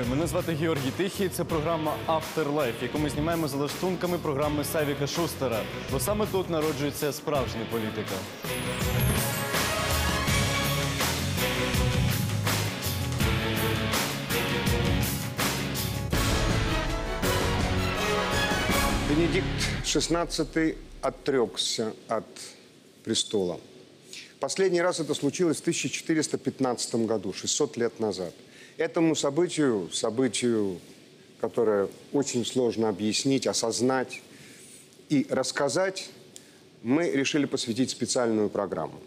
Вітаю, мене звати Георгій Тихий. Це програма Afterlife, яку ми знімаємо за лаштунками програми Савіка Шустера. Бо саме тут народжується справжня політика. Бенедикт XVI отрекся от престола. Последний раз это случилось в 1415 году, 600 лет назад. Этому событию, событию, которое очень сложно объяснить, осознать и рассказать, мы решили посвятить специальную программу.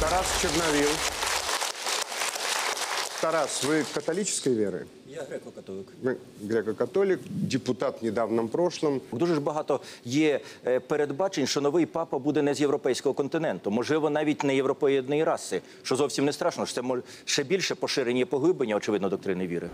Тарас Черновил. Тарас, вы католической веры? Я греко-католик. Греко-католик, депутат в недавнем прошлом. Дуже ж багато є е, передбачень, що новий папа буде не з європейського континенту, можливо, навіть не європеїдної раси, що зовсім не страшно. що Це ще більше поширення і поглиблення, очевидно, доктрини віри.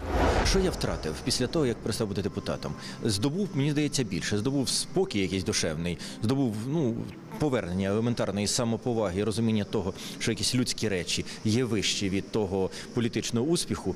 Що я втратив після того, як перестав бути депутатом? Здобув, мені здається, більше. Здобув спокій якийсь душевний, здобув ну повернення елементарної самоповаги, розуміння того, що якісь людські речі є вищі від того політичного успіху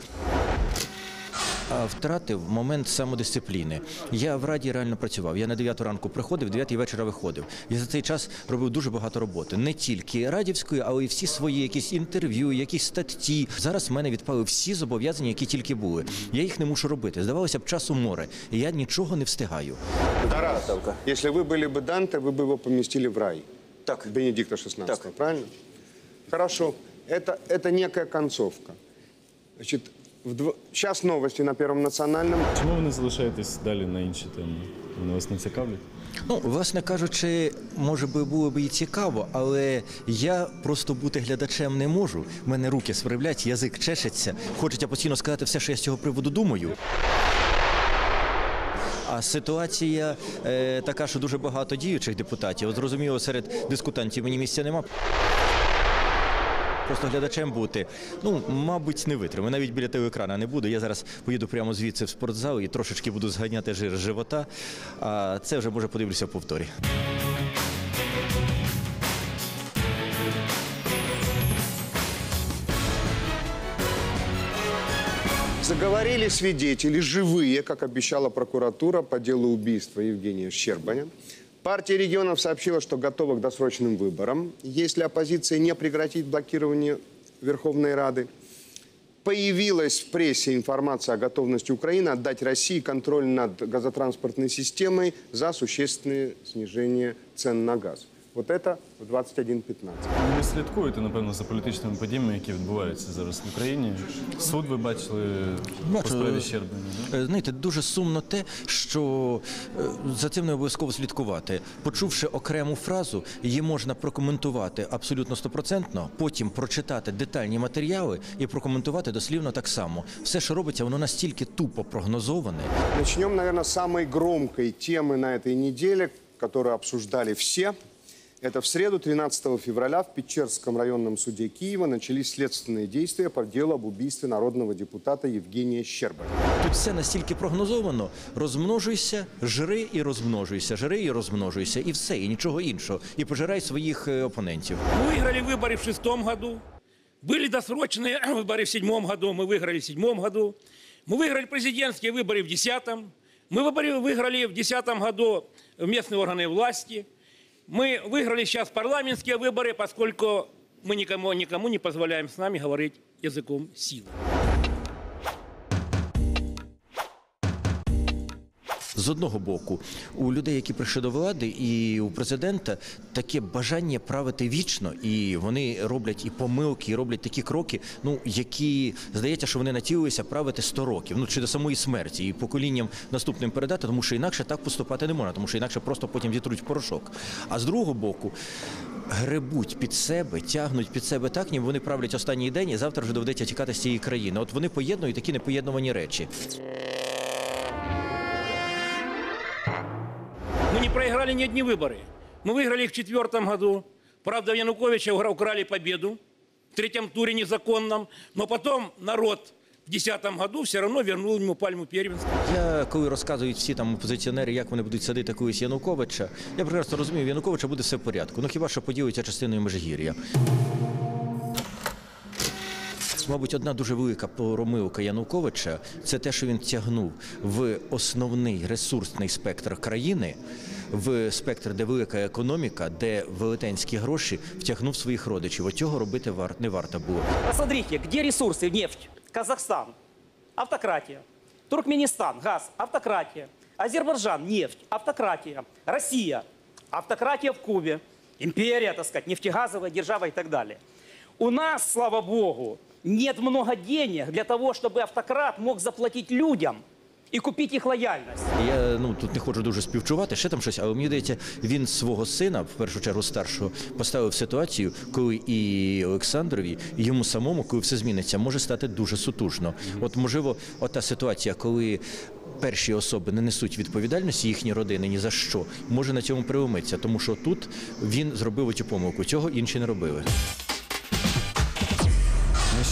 А втратив момент самодисципліни. Я в раді реально працював. Я на 9 ранку приходив, 9 вечора виходив. Я за цей час робив дуже багато роботи. Не тільки радівської, але й всі свої якісь інтерв'ю, якісь статті. Зараз в мене відпали всі зобов'язання, які тільки були. Я їх не мушу робити. Здавалося б, часу море, і я нічого не встигаю. Тарас, Ставка. если вы были бы Данте, вы бы его поместили в рай. Так. Бенедикта XVI, Так. правильно? Хорошо. Это, это некая концовка. Значит, в дв- сейчас новости на Первом национальном. Чому ви не залишаєтесь далі на інші теми? Вони вас не цікавлять? Ну, власне кажучи, може би було б і цікаво, але я просто бути глядачем не можу. У мене руки сверлять, язик чешеться. Хочеться постійно сказати все, що я з цього приводу думаю. А ситуація е, така, що дуже багато діючих депутатів. От Зрозуміло, серед дискутантів мені місця нема. Просто глядачем бути, ну, мабуть, не витримаю. Навіть біля телеекрана не буду. Я зараз поїду прямо звідси в спортзал і трошечки буду зганяти жир з живота. А це вже може подивлюся в повторі. Заговорили свидетели, живые, как обещала прокуратура по делу убийства Евгения Щербаня. Партия регионов сообщила, что готова к досрочным выборам, если оппозиция не прекратит блокирование Верховной Рады. Появилась в прессе информация о готовности Украины отдать России контроль над газотранспортной системой за существенное снижение цен на газ. Вот это в 21.15. Ви слідкуєте, напевно, за політичними подіями, які відбуваються зараз в Україні. Суд ви бачили по справі Щербина, да? Е, Знаєте, дуже сумно те, що е, за цим не обов'язково слідкувати. Почувши окрему фразу, її можна прокоментувати абсолютно стопроцентно, потім прочитати детальні матеріали і прокоментувати дослівно так само. Все, що робиться, воно настільки тупо прогнозоване. Начнем, наверное, с самой громкой темы на этой неделе, которую обсуждали все. Это в среду, 13 февраля, в Печерском районном суде Киева начались следственные действия по делу об убийстве народного депутата Евгения Щербаня. Тут все настільки прогнозовано. Розмножуйся, жри і розмножуйся, жри і розмножуйся, і все, і нічого іншого. І пожирай своїх е, опонентів. Мы выиграли выборы в шестом году. Были досрочные выборы в седьмом году. Мы выиграли в седьмом году. Мы выиграли президентские выборы в десятом. Мы выборы- выиграли в десятом году местные органы власти. Мы выиграли сейчас парламентские выборы, поскольку мы никому, никому не позволяем с нами говорить языком силы. З одного боку, у людей, які прийшли до влади, і у президента таке бажання правити вічно, і вони роблять і помилки, і роблять такі кроки, ну які здається, що вони націлилися правити 100 років, ну чи до самої смерті, і поколінням наступним передати, тому що інакше так поступати не можна, тому що інакше просто потім вітруть в порошок. А з другого боку. Гребуть під себе, тягнуть під себе так, ніби вони правлять останній день, і завтра вже доведеться тікати з цієї країни. От вони поєднують такі непоєднувані речі. не проиграли ни одни выборы. Мы выиграли их в четвертом году. Правда, у Януковича укра- украли победу в третьем туре незаконном. Но потом народ в десятом году все равно вернул ему пальму первенства. Я коли розказують всі там опозиціонери, як вони будуть садити колись Януковича, я прекрасно розумію, в Януковича буде все в порядку. Ну хіба що поділиться частиною Межигір'я. Мабуть, одна дуже велика помилка Януковича це те, що він тягнув в основний ресурсний спектр країни, в спектр, де велика економіка, де велетенські гроші, втягнув своїх родичів. От цього робити не варто було. Посмотрите, где ресурсы, нефть? Казахстан, автократия. Туркменистан, газ, автократия. Азербайджан, нефть, автократия. Россия, автократия в Кубе. Империя, так сказать, нефтегазовая держава и так далее. У нас, слава богу, нет много денег для того, чтобы автократ мог заплатить людям и купить их лояльность. Я ну тут не хочу дуже співчувати, ще там щось, але мені здається, він свого сина, в першу чергу старшого, поставив ситуацію, коли і Олександрові, і йому самому, коли все зміниться, може стати дуже сутужно. От можливо, ота ситуація, коли. Перші особи не несуть відповідальності їхні родини ні за що, може на цьому приломитися, тому що тут він зробив оцю помилку. Цього інші не робили.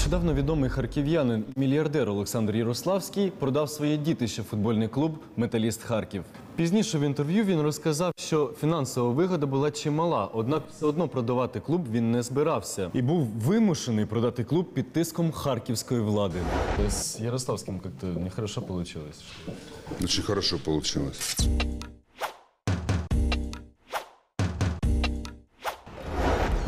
Нещодавно відомий харків'янин, мільярдер Олександр Ярославський продав своє дітище футбольний клуб Металіст Харків. Пізніше в інтерв'ю він розказав, що фінансова вигода була чимала, однак все одно продавати клуб він не збирався і був вимушений продати клуб під тиском харківської влади. З Ярославським як-то нехорошо вийшло. Очень хорошо получилось.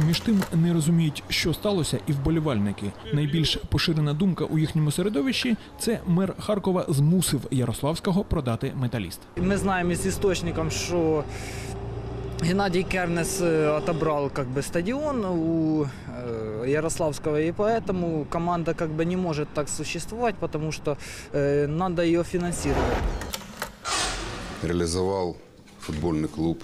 Між тим не розуміють, що сталося, і вболівальники. Найбільш поширена думка у їхньому середовищі це мер Харкова змусив Ярославського продати металіст. Мы знаем из источников, что Геннадий Кернес э, отобрал как бы стадион у э, Ярославского, и поэтому команда как бы не может так существовать, потому что э, надо ее финансировать. Реализовал футбольный клуб.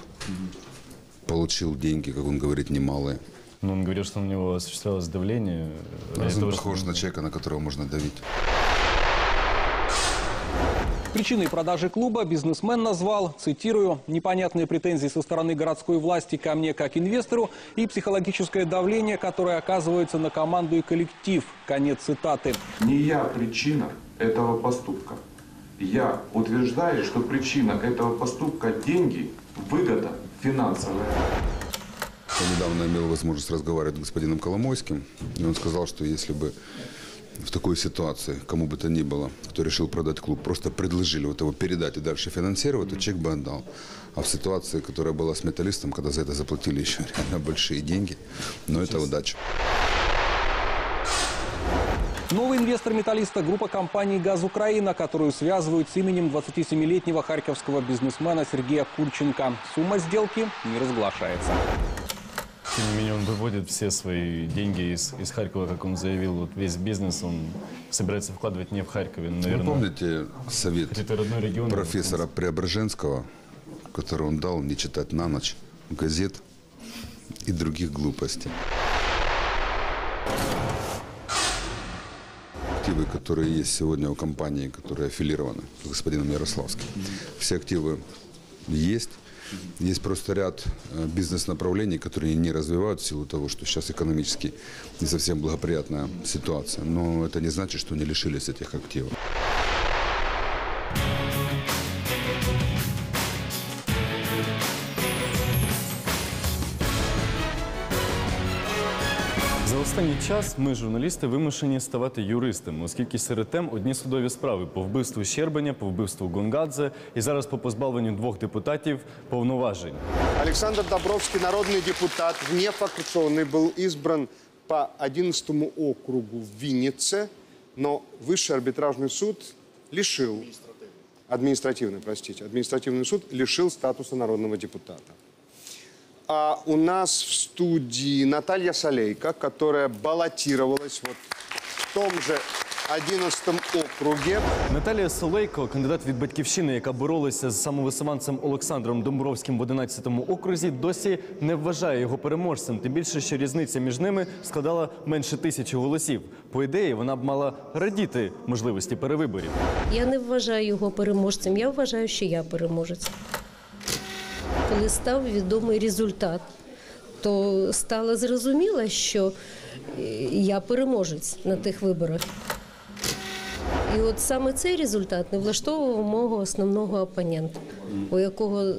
Получил деньги, как он говорит, немалые. Ну, он говорил, что на него осуществлялось давление. для Он того, похож чтобы- на человека, на которого можно давить. Причиной продажи клуба бизнесмен назвал, цитирую, «непонятные претензии со стороны городской власти ко мне как инвестору и психологическое давление, которое оказывается на команду и коллектив». Конец цитаты. Не я причина этого поступка. Я утверждаю, что причина этого поступка – деньги, выгода финансовая. Я недавно имел возможность разговаривать с господином Коломойским, и он сказал, что если бы в такой ситуации, кому бы то ни было, кто решил продать клуб, просто предложили вот его передать и дальше финансировать, то человек бы отдал. А в ситуации, которая была с металлистом, когда за это заплатили еще реально большие деньги, но это удача. Новый инвестор металлиста – группа компаний «Газ Украина», которую связывают с именем 27-летнего харьковского бизнесмена Сергея Курченко. Сумма сделки не разглашается. Тем не менее, он выводит все свои деньги из, из Харькова, как он заявил, вот весь бизнес он собирается вкладывать не в Харькове, Вы наверное. помните совет регион. профессора Преображенского, который он дал не читать на ночь газет и других глупостей. Активы, которые есть сегодня у компании, которые аффилированы с господином Ярославским, все активы есть. Есть просто ряд э, бизнес-направлений, которые не развивают в силу того, что сейчас экономически не совсем благоприятная ситуация. Но это не значит, что они лишились этих активов. останній час ми, журналісти, вимушені ставати юристами, оскільки серед тем одні судові справи по вбивству Щербаня, по вбивству Гонгадзе і зараз по позбавленню двох депутатів повноважень. Александр Добровский, народный депутат, внефракционный, был избран по 11 округу в Виннице, но Высший арбитражный суд лишил, административный, простите, административный суд лишил статуса народного депутата. А у нас в студии Наталья Солейко, которая баллотировалась вот в том же 11 округе. Наталія Солейко, кандидат від батьківщини, яка боролася з самовисуванцем Олександром Домбровським в 11-му окрузі, досі не вважає його переможцем. Тим більше, що різниця між ними складала менше тисячі голосів. По ідеї, вона б мала радіти можливості перевиборів. Я не вважаю його переможцем. Я вважаю, що я переможець. Коли став відомий результат, то стало зрозуміло, що е, я переможець на тих виборах. І от саме цей результат не влаштовував мого основного опонента, у якого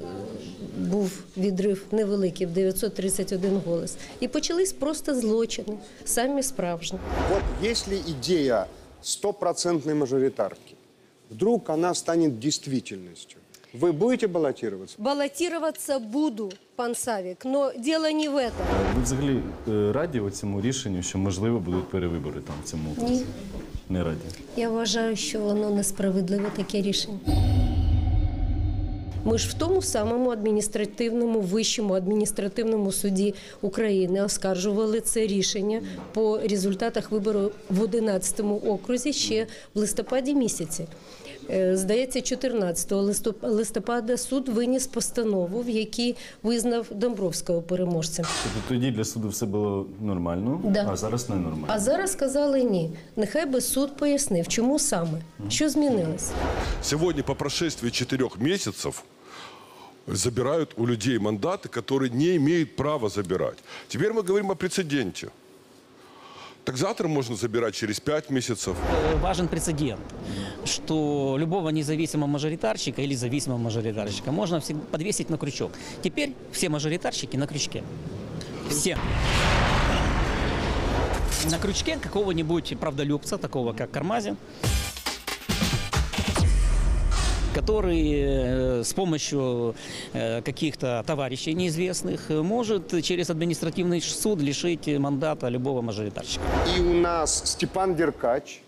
був відрив невеликий в 931 голос. І почались просто злочини, самі справжні. Вот если идея стопроцентной мажоритарки, вдруг она станет действительностью, вы будете баллотироваться? Балотироваться буду, пан Савік, но дело не в этом. Ви взагалі е, раді цьому рішенню, що можливо будуть перевибори там в цьому окрузі? Ні. Не раді. Я вважаю, що воно несправедливе таке рішення. Ми ж в тому самому адміністративному вищому адміністративному суді України оскаржували це рішення по результатах вибору в 11-му окрузі ще в листопаді місяці. Е, Здається, 14 листоп- листопада суд виніс постанову, в якій визнав Домбровського переможцем. Тобто тоді для суду все було нормально, Да. а зараз не нормально. А зараз сказали ні. Нехай би суд пояснив, чому саме, що змінилось. Сегодня по прошествии четырех месяцев забирают у людей мандаты, которые не имеют права забирать. Теперь мы говорим о прецеденте. Так завтра можно забирать через пять месяцев. Э, Важен прецедент, что любого независимого мажоритарщика или зависимого мажоритарщика можно подвесить на крючок. Теперь все мажоритарщики на крючке. Все. На крючке какого-нибудь правдолюбца, такого как Кармазин, который э, с помощью э, каких-то товарищей неизвестных э, может через административный суд лишить мандата любого мажоритарщика. И у нас Степан Деркач,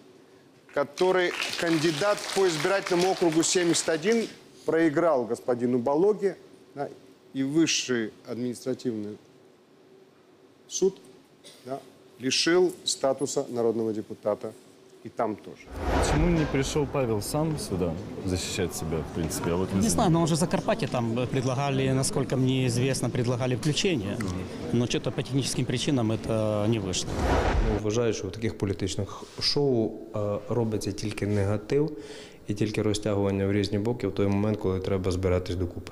который кандидат по избирательному округу 71, проиграл господину Балоге, да, и высший административный суд да, лишил статуса народного депутата. И там тоже. Чому не прийшов Павел сам сюди захищати себе, в принципі? А от ви Не знаю, но он же Закарпатье там предлагали, насколько мне известно, предлагали включение. Но что-то по техническим причинам это не вышло. Ну, Вважаю, що в таких політичних шоу е, робиться тільки негатив і тільки розтягування в різні боки в той момент, коли треба збиратись докупи.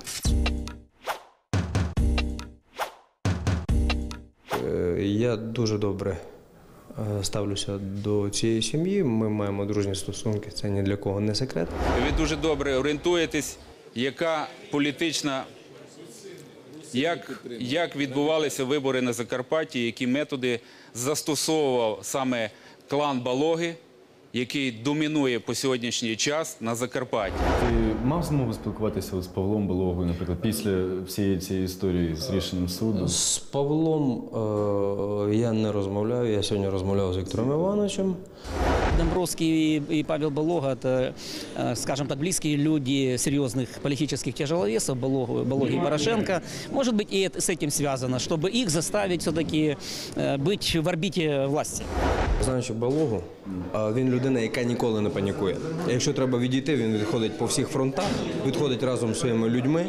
Е, Я дуже добре ставлюся до цієї сім'ї. Ми маємо дружні стосунки, це ні для кого не секрет. Ви дуже добре орієнтуєтесь, яка політична, як, як відбувалися вибори на Закарпатті, які методи застосовував саме клан Балоги, який домінує по сьогоднішній час на Закарпатті. Ти мав змогу спілкуватися от з Павлом Белогою, наприклад, після всієї цієї історії з рішенням суду? З Павлом е, я не розмовляю. Я сьогодні розмовляв з Віктором Івановичем. Домбровский и Павел Балога – это, э, скажем так, близкие люди серьезных политических тяжеловесов, Балог- Балоги и Порошенко. Может быть, и это, с этим связано, чтобы их заставить все-таки э, быть в орбите власти. Знаючи Балогу, а він людина, яка ніколи не панікує. Якщо треба відійти, він відходить по всіх фронтах, відходить разом з своїми людьми.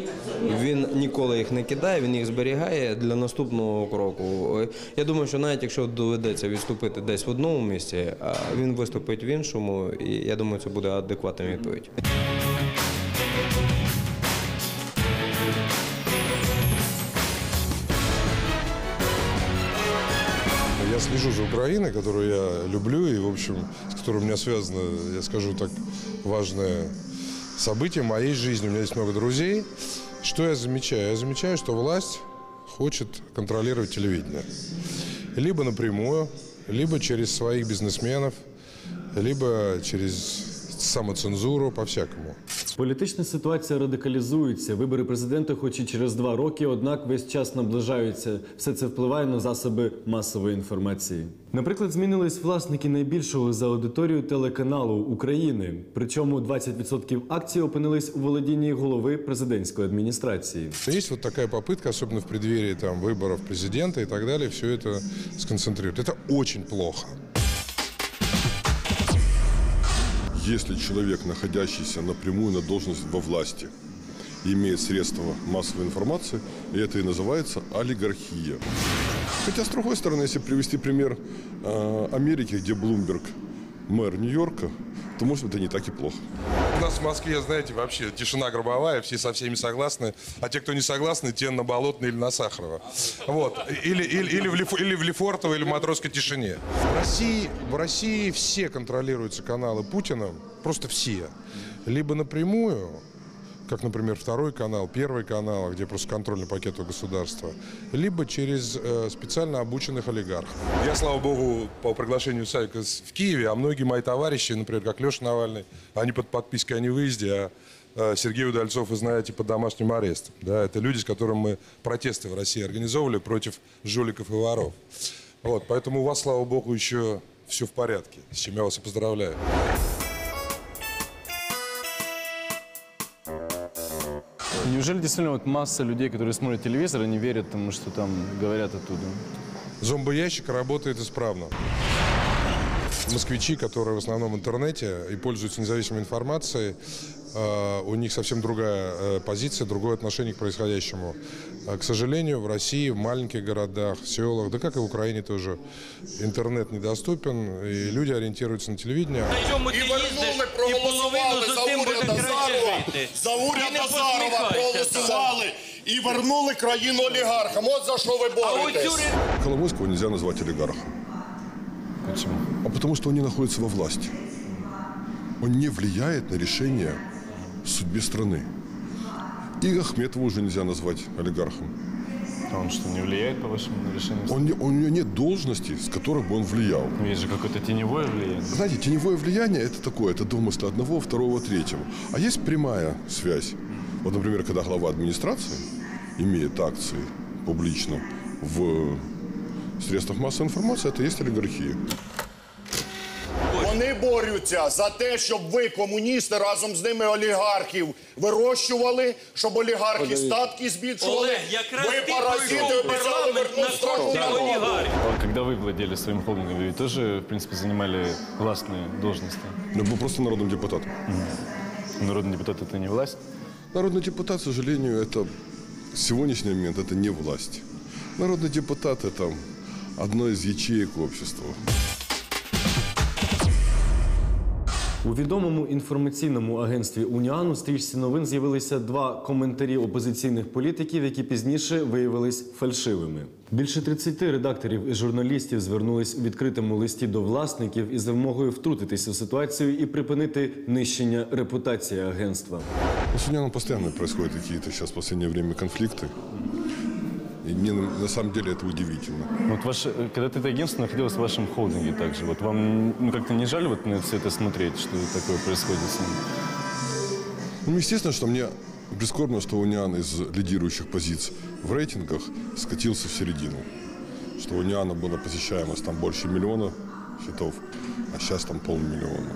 Він ніколи їх не кидає, він їх зберігає для наступного кроку. Я думаю, що навіть якщо доведеться відступити десь в одному місці, він виступить в іншому, і я думаю, це буде адекватна відповідь. Я слежу за Украиной, которую я люблю и, в общем, с которой у меня связано, я скажу так, важное событие моей жизни. У меня есть много друзей. Что я замечаю? Я замечаю, что власть хочет контролировать телевидение. Либо напрямую, либо через своих бизнесменов, либо через самоцензуру, по-всякому. Політична ситуація радикалізується. Вибори президента, хоч і через два роки, однак весь час наближаються. Все це впливає на засоби масової інформації. Наприклад, змінились власники найбільшого за аудиторію телеканалу України. Причому 20% акцій опинились у володінні голови президентської адміністрації. Есть вот такая попытка, особенно в преддверии там, выборов президента и так далее, все это сконцентрировать. Это очень плохо. Если человек, находящийся напрямую на должность во власти, имеет средства массовой информации, и это и называется олигархия. Хотя, с другой стороны, если привести пример э, Америки, где Блумберг мэр Нью-Йорка, то, может, это не так и плохо. Нас в Москве, знаете, вообще тишина гробовая, все со всеми согласны, а те, кто не согласны, те на Болотной или на Сахарова. Вот. Или, или, или, в, Леф- или в Лефортово, или в Матросской тишине. В России, в России все контролируются каналы Путина, просто все. Либо напрямую, как, например, второй канал, первый канал, где просто контрольный пакет у государства, либо через э, специально обученных олигархов. Я, слава богу, по приглашению Савика с- в Киеве, а многие мои товарищи, например, как Леша Навальный, они под подпиской о невыезде, а э, Сергей Удальцов, вы знаете, под домашним арестом. Да, это люди, с которыми мы протесты в России организовывали против жуликов и воров. Вот, поэтому у вас, слава богу, еще все в порядке, с чем я вас и поздравляю. Неужели действительно вот масса людей, которые смотрят телевизор, они верят тому, что там говорят оттуда? Зомбоящик работает исправно. Москвичи, которые в основном в интернете и пользуются независимой информацией, э, у них совсем другая э, позиция, другое отношение к происходящему. А, К сожалению, в России, в маленьких городах, селах, да как и в Украине тоже, интернет недоступен, и люди ориентируются на телевидение. І вернули, проголосували за уряд Азарова, за уряд Азарова проголосували і вернули країну олігархам. От за що ви боретесь. Коломойского нельзя назвать олигархом. Почему? А потому что он не находится во власти. Он не влияет на решение в судьбе страны. И Ахметова уже нельзя назвать олигархом. А он что, не влияет, по-вашему, на решение? Он не- у него нет должности, с которой бы он влиял. Ну, есть же какое-то теневое влияние. Знаете, теневое влияние – это такое, это домыслы одного, второго, третьего. А есть прямая связь. Вот, например, когда глава администрации имеет акции публично в средствах массовой информации, это есть олигархия. Вони борються за те, щоб ви, комуністи, разом з ними олігархів вирощували, щоб олігархи статки збільшували. Олег, якраз ви ти паразити пройшов обіцяли парламент вернути на страну кошти народу. олігархів. А когда вы владели своим холдингом, вы ведь тоже, в принципе, занимали властные должности? Ну, был просто народным депутатом. Народный депутат – это не власть? Народный депутат, к сожалению, это в сегодняшний момент это не власть. Народный депутат – это одна из ячеек общества. У відомому інформаційному агентстві у стрічці новин з'явилися два коментарі опозиційних політиків, які пізніше виявились фальшивими. Більше 30 редакторів і журналістів звернулись у відкритому листі до власників із вимогою втрутитися в ситуацію і припинити нищення репутації агентства. Ну, с Унианом постоянно происходят какие-то сейчас в последнее время конфликты. И мне на самом деле это удивительно. Вот ваше, когда это агентство находилось в вашем холдинге также, вот вам ну, как-то не жаль вот на все это смотреть, что такое происходит с ним? Ну, естественно, что мне прискорбно, что Униан из лидирующих позиций в рейтингах скатился в середину. Что у Униана была посещаемость там больше миллиона счетов, а сейчас там полмиллиона.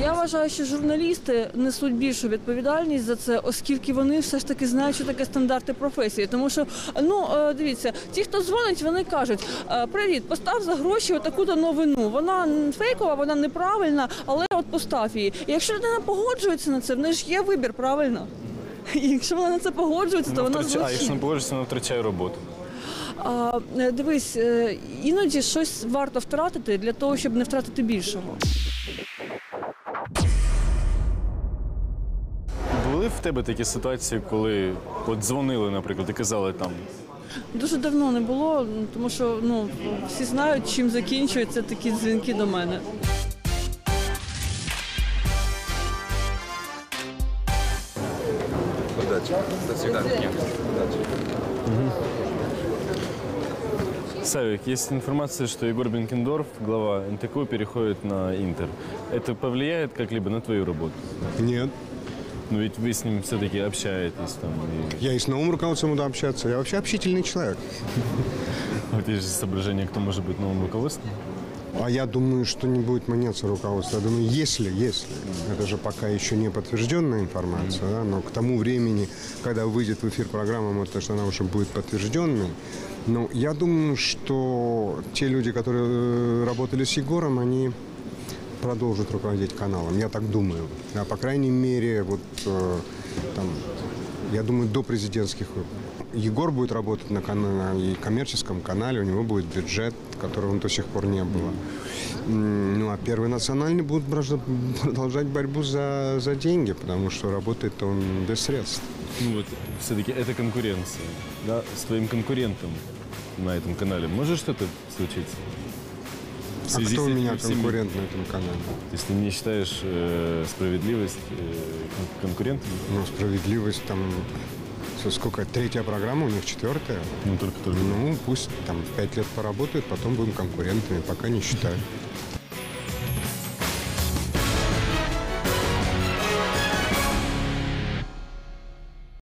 Я вважаю, що журналісти несуть більшу відповідальність за це, оскільки вони все ж таки знають, що таке стандарти професії. Тому що ну е, дивіться, ті, хто дзвонить, вони кажуть: е, привіт, постав за гроші отаку-то новину. Вона фейкова, вона неправильна, але от постав її. І якщо людина погоджується на це, в неї ж є вибір, правильно? І якщо вона на це погоджується, то вона Втрача- А якщо не погодишся, вона втрачає роботу. А, е, дивись, іноді щось варто втратити для того, щоб не втратити більшого. Були в тебе такі ситуації, коли от дзвонили, наприклад, і казали там. Дуже давно не було, тому що ну всі знають, чим закінчуються такі дзвінки до мене. До. Удачи. Савик, есть информация, что Егор Бенкендорф, глава НТК, переходит на Интер. Это повлияет как-либо на твою работу? Нет. Но ведь вы с ним все-таки общаетесь там. И... Я и с новым руководством буду общаться. Я вообще общительный человек. Вот есть же соображение, кто может быть новым руководством. А я думаю, что не будет меняться руководство. Я думаю, если, если, это же пока еще не подтвержденная информация, да, но к тому времени, когда выйдет в эфир программа, может, что она уже будет подтвержденной. Но я думаю, что те люди, которые э, работали с Егором, они продолжат руководить каналом. Я так думаю. А по крайней мере, вот э, там, я думаю, до президентских выборов. Егор будет работать на, кана- и коммерческом канале, у него будет бюджет, которого до сих пор не было. Ну, а Первый национальный будет продолжать борьбу за, за деньги, потому что работает он без средств. Ну вот, все-таки это конкуренция. Да? С твоим конкурентом на этом канале может что-то случиться? А кто у меня всеми- конкурент на этом канале? Ты не считаешь э, справедливость э, кон- конкурентами? Ну, справедливость там... Сколько? Третья программа, у них четвертая. Ну, только, только. Ну, пусть там пять лет поработают, потом будем конкурентами. Пока не считаю.